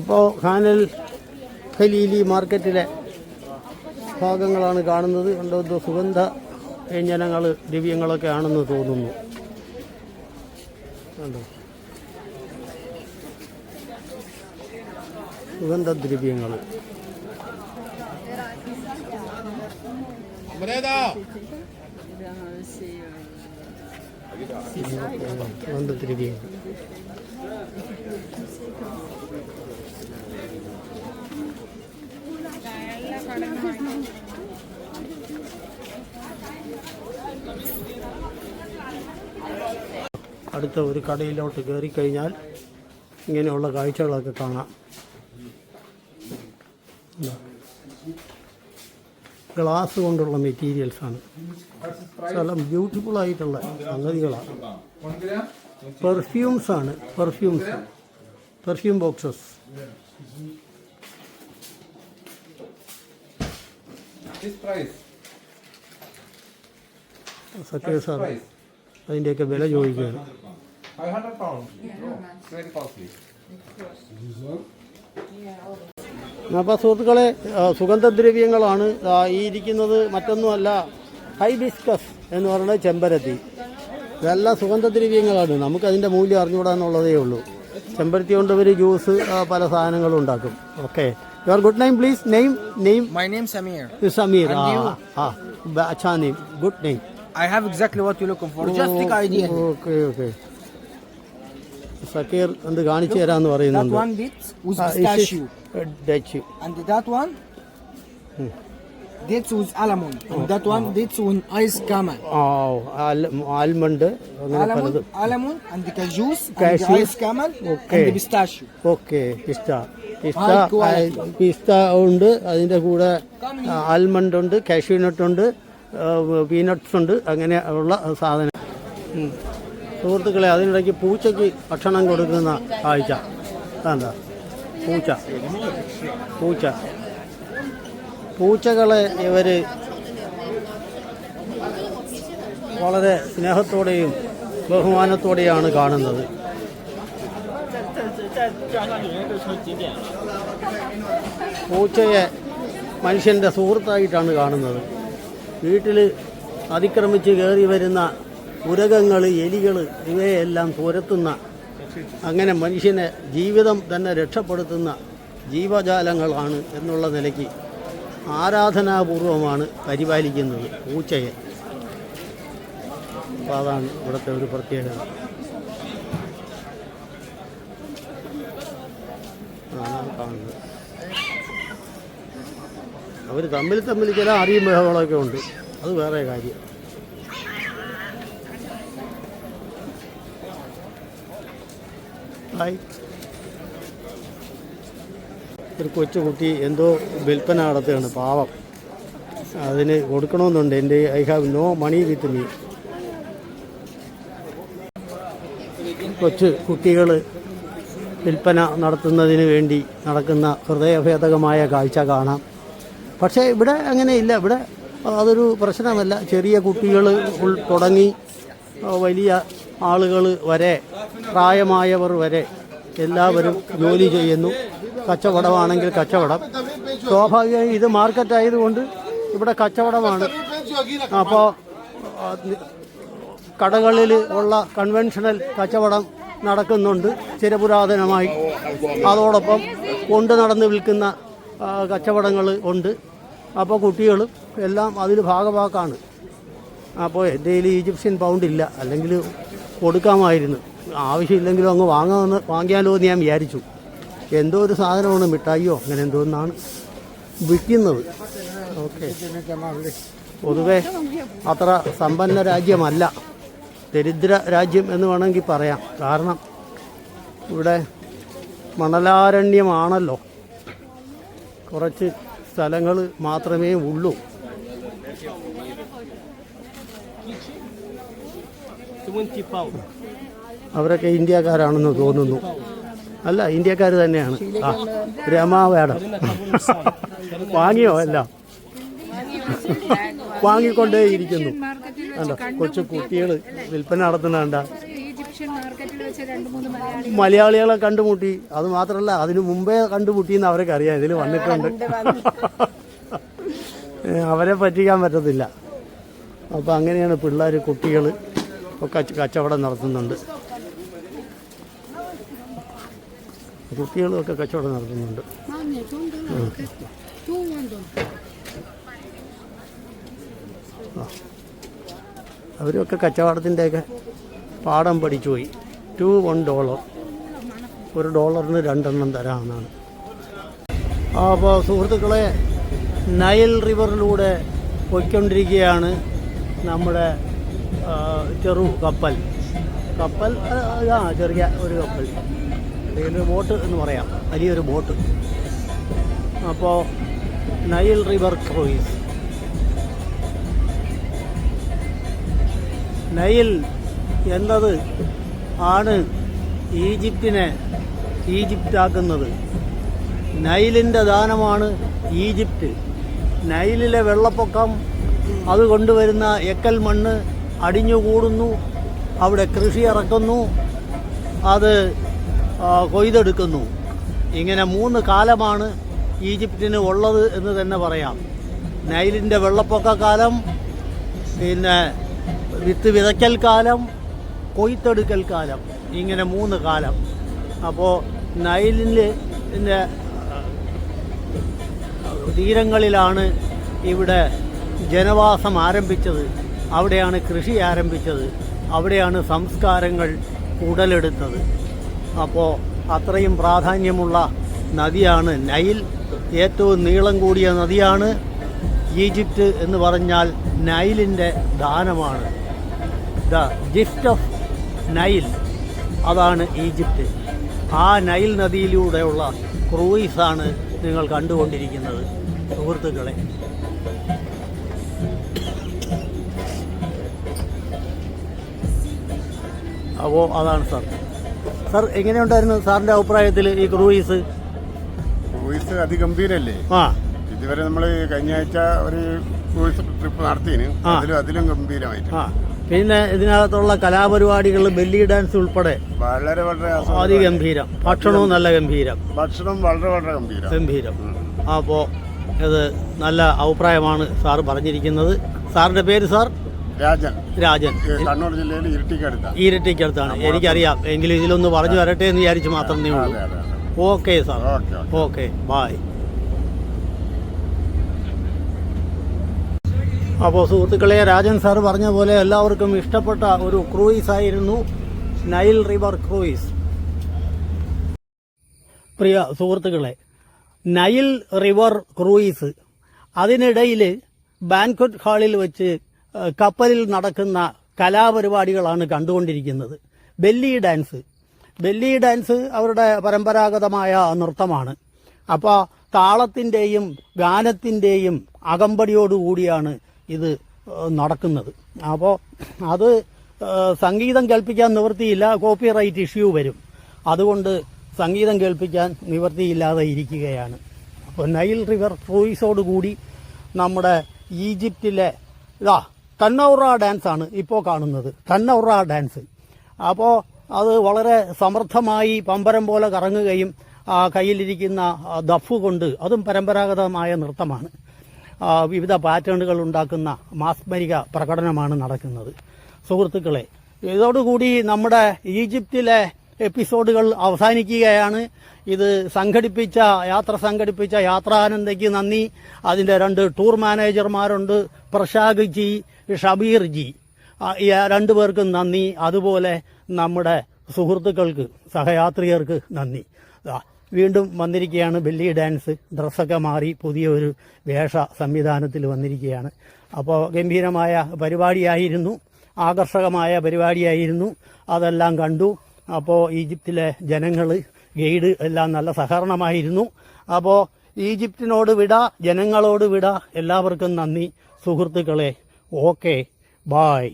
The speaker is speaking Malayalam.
അപ്പോൾ ഖാനൽ ഖലീലി മാർക്കറ്റിലെ ഭാഗങ്ങളാണ് കാണുന്നത്. കണ്ടോ സുഗന്ധ വ്യഞ്ജനങ്ങൾ ദിവ്യങ്ങളൊക്കെ ആണെന്ന് തോന്നുന്നു. കണ്ടോ? സുഗന്ധദ്രവ്യങ്ങൾ അടുത്ത ഒരു കടയിലോട്ട് കയറി കഴിഞ്ഞാൽ ഇങ്ങനെയുള്ള കാഴ്ചകളൊക്കെ കാണാം. ഗ്ലാസ് കൊണ്ടുള്ള മെറ്റീരിയൽസാണ് സ്ഥലം ബ്യൂട്ടിഫുൾ ആയിട്ടുള്ള സംഗതികളാണ്. പെർഫ്യൂംസ് ആണ്. Perfumes perfume boxes. Sathya sir. അതിന്റെയൊക്കെ വില ചോദിക്കുകയാണ്. 500 ഹൺഡ്രഡ് പൗണ്ട് വെരി costly. അപ്പോൾ സുഹൃത്തുക്കളെ സുഗന്ധദ്രവ്യങ്ങളാണ് ഈ ഇരിക്കുന്നത് മറ്റൊന്നുമല്ല ഹൈബിസ്കസ് എന്ന് പറയുന്നത് ചെമ്പരത്തി. ഇതെല്ലാം സുഗന്ധദ്രവ്യങ്ങളാണ്. നമുക്ക് അതിന്റെ മൂല്യം അറിഞ്ഞുകൂടാ എന്നുള്ളതേ ഉള്ളൂ. ചെമ്പരത്തി കൊണ്ട് ഒരു ജ്യൂസ് പല സാധനങ്ങളും ഉണ്ടാക്കും. Okay. Your good name please. Name name. My name Sameer Sameer ആ ആ അച്ഛാ name. Good name. I have exact. Just the idea. Okay okay. Zakir എന്ത് കാണിച്ചു തരാന്ന് പറയുന്നുണ്ട്. ഉണ്ട് അതിന്റെ കൂടെ ആൽമണ്ട് ഉണ്ട് കാഷ്യൂനട്ട് ഉണ്ട് പീനട്ട്സ് ഉണ്ട് അങ്ങനെ ഉള്ള സാധനം. സുഹൃത്തുക്കളെ അതിനിടയ്ക്ക് പൂച്ചയ്ക്ക് ഭക്ഷണം കൊടുക്കുന്ന കാഴ്ച. എന്താ പൂച്ച. പൂച്ച. പൂച്ചകളെ ഇവർ വളരെ സ്നേഹത്തോടെയും ബഹുമാനത്തോടെയാണ് കാണുന്നത്. പൂച്ചയെ മനുഷ്യന്റെ സുഹൃത്തായിട്ടാണ് കാണുന്നത്. വീട്ടിൽ അതിക്രമിച്ച് കയറി വരുന്ന ഉരകങ്ങൾ എലികൾ ഇവയെല്ലാം തുരത്തുന്ന അങ്ങനെ മനുഷ്യനെ ജീവിതം തന്നെ രക്ഷപ്പെടുത്തുന്ന ജീവജാലങ്ങളാണ് എന്നുള്ള നിലയ്ക്ക് ആരാധനാപൂർവമാണ് പരിപാലിക്കുന്നത് പൂച്ചയെ. അപ്പോൾ അതാണ് ഇവിടുത്തെ ഒരു പ്രത്യേകത. അവർ തമ്മിൽ തമ്മിൽ ചില അറിയും ബഹളമൊക്കെ ഉണ്ട്. അത് വേറെ കാര്യം. ഹായ് ഒരു കൊച്ചുകുട്ടി എന്തോ വിൽപ്പന നടത്തുകയാണ് പാവം. അതിന് കൊടുക്കണമെന്നുണ്ട്. എന്റെ I have no money with me. കൊച്ചു കുട്ടികൾ വിൽപ്പന നടത്തുന്നതിന് വേണ്ടി നടക്കുന്ന ഹൃദയഭേദകമായ കാഴ്ച കാണാം. പക്ഷേ ഇവിടെ അങ്ങനെ ഇല്ല. ഇവിടെ അതൊരു പ്രശ്നമല്ല. ചെറിയ കുട്ടികൾ തുടങ്ങി വലിയ ആളുകൾ വരെ പ്രായമായവർ വരെ എല്ലാവരും ജോലി ചെയ്യുന്നു. കച്ചവടമാണെങ്കിൽ കച്ചവടം. സ്വാഭാവികമായി ഇത് മാർക്കറ്റ് ആയതുകൊണ്ട് ഇവിടെ കച്ചവടമാണ്. അപ്പോൾ കടകളിൽ ഉള്ള കൺവെൻഷണൽ കച്ചവടം നടക്കുന്നുണ്ട് ചിരപുരാതനമായി അതോടൊപ്പം കൊണ്ട് നടന്ന് വിൽക്കുന്ന കച്ചവടങ്ങൾ ഉണ്ട്. അപ്പോൾ കുട്ടികളും എല്ലാം അതിൽ ഭാഗഭാക്കാണ് അപ്പോൾ എന്റെ ഈജിപ്ഷ്യൻ പൗണ്ട് ഇല്ല അല്ലെങ്കിൽ കൊടുക്കാമായിരുന്നു. ആവശ്യമില്ലെങ്കിലും അങ്ങ് വാങ്ങാമെന്ന് വാങ്ങിയാലോ എന്ന് ഞാൻ വിചാരിച്ചു. എന്തോ ഒരു സാധനമാണ് മിഠായിയോ? അങ്ങനെ എന്തോ എന്നാണ് വിൽക്കുന്നത്. ഓക്കെ. പൊതുവെ അത്ര സമ്പന്ന രാജ്യമല്ല. ദരിദ്ര രാജ്യം എന്ന് വേണമെങ്കിൽ പറയാം. കാരണം ഇവിടെ മണലാരണ്യമാണല്ലോ. കുറച്ച് സ്ഥലങ്ങൾ മാത്രമേ ഉള്ളൂ. അവരൊക്കെ ഇന്ത്യക്കാരാണെന്ന് തോന്നുന്നു. അല്ല ഇന്ത്യക്കാർ തന്നെയാണ്. ആ രമാ മാഡം. വാങ്ങിയോ അല്ല വാങ്ങിക്കൊണ്ടേയിരിക്കുന്നു. കണ്ടോ കൊച്ചു കുട്ടികൾ വിൽപ്പന നടത്തുന്നുണ്ട മലയാളികളെ കണ്ടുമുട്ടി. അത് മാത്രമല്ല അതിനു മുമ്പേ കണ്ടുമുട്ടിയെന്ന് അവരൊക്കെ അറിയാം. ഇതിൽ വന്നിട്ടുണ്ട്. അവരെ പറ്റിക്കാൻ പറ്റത്തില്ല. അപ്പോൾ അങ്ങനെയാണ് പിള്ളേർ കുട്ടികൾ കച്ചവടം നടത്തുന്നുണ്ട്. കുട്ടികളുമൊക്കെ കച്ചവടം നടത്തുന്നുണ്ട്. അവരൊക്കെ കച്ചവടത്തിന്റെയൊക്കെ പാഠം പഠിച്ചു പോയി. Two one dollar. ഒരു ഡോളറിന് രണ്ടെണ്ണം തരാമെന്നാണ്. അപ്പോൾ സുഹൃത്തുക്കളെ നയൽ റിവറിലൂടെ പോയിക്കൊണ്ടിരിക്കുകയാണ് നമ്മുടെ ചെറു കപ്പൽ. കപ്പൽ ആ, ചെറിയ ഒരു കപ്പൽ. അല്ലെങ്കിൽ ബോട്ട് എന്ന് പറയാം. വലിയൊരു ബോട്ട്. അപ്പോൾ നൈൽ റിവർ ക്രൂയിസ് നൈൽ എന്നത് ആണ് ഈജിപ്തിനെ ഈജിപ്റ്റാക്കുന്നത്. നൈലിന്റെ ദാനമാണ് ഈജിപ്റ്റ് നൈലിലെ വെള്ളപ്പൊക്കം അത് കൊണ്ടുവരുന്ന എക്കൽ മണ്ണ് അടിഞ്ഞുകൂടുന്നു. അവിടെ കൃഷി ഇറക്കുന്നു. അത് കൊയ്തെടുക്കുന്നു. ഇങ്ങനെ മൂന്ന് കാലമാണ് ഈജിപ്തിന് ഉള്ളത് എന്ന് തന്നെ പറയാം. നൈലിന്റെ വെള്ളപ്പൊക്ക കാലം പിന്നെ വിത്ത് വിതയ്ക്കൽ കാലം കൊയ്ത്തെടുക്കൽ കാലം ഇങ്ങനെ മൂന്ന് കാലം. അപ്പോൾ നൈലിന്റെ തീരങ്ങളിലാണ് ഇവിടെ ജനവാസം ആരംഭിച്ചത്. അവിടെയാണ് കൃഷി ആരംഭിച്ചത്. അവിടെയാണ് സംസ്കാരങ്ങൾ ഉടലെടുത്തത്. അപ്പോൾ അത്രയും പ്രാധാന്യമുള്ള നദിയാണ് നൈൽ. ഏറ്റവും നീളം കൂടിയ നദിയാണ് ഈജിപ്റ്റ് എന്ന് പറഞ്ഞാൽ നൈലിന്റെ ദാനമാണ്. The gift of Nile. അതാണ് ഈജിപ്റ്റ് ആ നൈൽ നദിയിലൂടെയുള്ള ക്രൂയിസാണ് നിങ്ങൾ കണ്ടുകൊണ്ടിരിക്കുന്നത് സുഹൃത്തുക്കളെ. അപ്പോൾ അതാണ് സാർ. സാർ എങ്ങനെയുണ്ടായിരുന്നു സാറിന്റെ അഭിപ്രായത്തിൽ ഈ ക്രൂയിസ്? ക്രൂയിസ് അതിഗംഭീരല്ലേ? ആ. ഇതുവരെ നമ്മൾ കഴിഞ്ഞ ആഴ്ച ഒരു ക്രൂയിസ് ട്രിപ്പ് നടത്തിന് അതിലും അതിലും ഗംഭീരമായിട്ട്. പിന്നെ ഇതിനകത്തുള്ള കലാപരിപാടികൾ ബെല്ലി ഡാൻസ് ഉൾപ്പെടെ വളരെ വളരെ അതിഗംഭീരം. ഭക്ഷണവും നല്ല ഗംഭീരം. ഭക്ഷണം വളരെ വളരെ ഗംഭീരം. ഗംഭീരം. അപ്പോൾ ഇത് നല്ല അഭിപ്രായമാണ് സാർ പറഞ്ഞിരിക്കുന്നത്. സാറിന്റെ പേര് സാർ? രാജൻ. രാജൻ. കണ്ണൂർ ജില്ലയിൽ ഇരിട്ടിക്കടുത്താണ്. ഈരട്ടിക്കടുത്താണ് എനിക്കറിയാം. എങ്കിലും ഇതിലൊന്ന് പറഞ്ഞു വരട്ടെ എന്ന് വിചാരിച്ച് മാത്രമേ ഉള്ളൂ. Okay sir. Okay okay. Okay bye. അപ്പോൾ സുഹൃത്തുക്കളെ രാജൻ സാർ പറഞ്ഞ പോലെ എല്ലാവർക്കും ഇഷ്ടപ്പെട്ട ഒരു ക്രൂയിസ് ആയിരുന്നു. Nile river cruise. പ്രിയ സുഹൃത്തുക്കളെ നൈൽ റിവർ ക്രൂയിസ്. അതിനിടയിൽ ബാൻക്വറ്റ് ഹാളിൽ വെച്ച് കപ്പലിൽ നടക്കുന്ന കലാപരിപാടികളാണ് കണ്ടുകൊണ്ടിരിക്കുന്നത്. Belly dance. ബെല്ലി ഡാൻസ് അവരുടെ പരമ്പരാഗതമായ നൃത്തമാണ്. അപ്പോൾ താളത്തിന്റെയും ഗാനത്തിന്റെയും അകമ്പടിയോടുകൂടിയാണ് ഇത് നടക്കുന്നത്. അപ്പോൾ അത് സംഗീതം കേൾപ്പിക്കാൻ നിവൃത്തിയില്ല കോപ്പിറൈറ്റ് ഇഷ്യൂ വരും. അതുകൊണ്ട് സംഗീതം കേൾപ്പിക്കാൻ നിവൃത്തിയില്ലാതെ ഇരിക്കുകയാണ്. അപ്പോൾ നൈൽ റിവർ ക്രൂയിസോടുകൂടി നമ്മുടെ ഈജിപ്തിലെ ഇതാ കണ്ണൗറ ഡാൻസ് ആണ് ഇപ്പോൾ കാണുന്നത്. കണ്ണൗറ ഡാൻസ്. അപ്പോൾ അത് വളരെ സമർത്ഥമായി പമ്പരം പോലെ കറങ്ങുകയും കയ്യിലിരിക്കുന്ന ദഫ് കൊണ്ട് അതും പരമ്പരാഗതമായ നൃത്തമാണ്. വിവിധ പാറ്റേണുകൾ ഉണ്ടാക്കുന്ന മാസ്മരിക പ്രകടനമാണ് നടക്കുന്നത്. സുഹൃത്തുക്കളെ ഇതോടുകൂടി നമ്മുടെ ഈജിപ്തിലെ എപ്പിസോഡുകൾ അവസാനിക്കുകയാണ്. ഇത് സംഘടിപ്പിച്ച യാത്ര സംഘടിപ്പിച്ച യാത്രാനന്ദയ്ക്ക് നന്ദി. അതിന്റെ രണ്ട് ടൂർ മാനേജർമാരുണ്ട് പ്രശാഗ് ജി ഷബീർ ജി ആ, ഈ രണ്ടു പേർക്കും നന്ദി. അതുപോലെ നമ്മുടെ സുഹൃത്തുക്കൾക്ക് സഹയാത്രികർക്ക് നന്ദി. വീണ്ടും വന്നിരിക്കുകയാണ് ബെല്ലി ഡാൻസ്. ഡ്രസ്സൊക്കെ മാറി പുതിയൊരു വേഷ സംവിധാനത്തിൽ വന്നിരിക്കുകയാണ്. അപ്പോൾ ഗംഭീരമായ പരിപാടിയായിരുന്നു. ആകർഷകമായ പരിപാടിയായിരുന്നു. അതെല്ലാം കണ്ടു. അപ്പോൾ ഈജിപ്തിലെ ജനങ്ങൾ ഗൈഡ് എല്ലാം നല്ല സഹകരണമായിരുന്നു. അപ്പോൾ ഈജിപ്തിനോട് വിട ജനങ്ങളോട് വിട. എല്ലാവർക്കും നന്ദി. സുഹൃത്തുക്കളെ ഓക്കെ ബായ്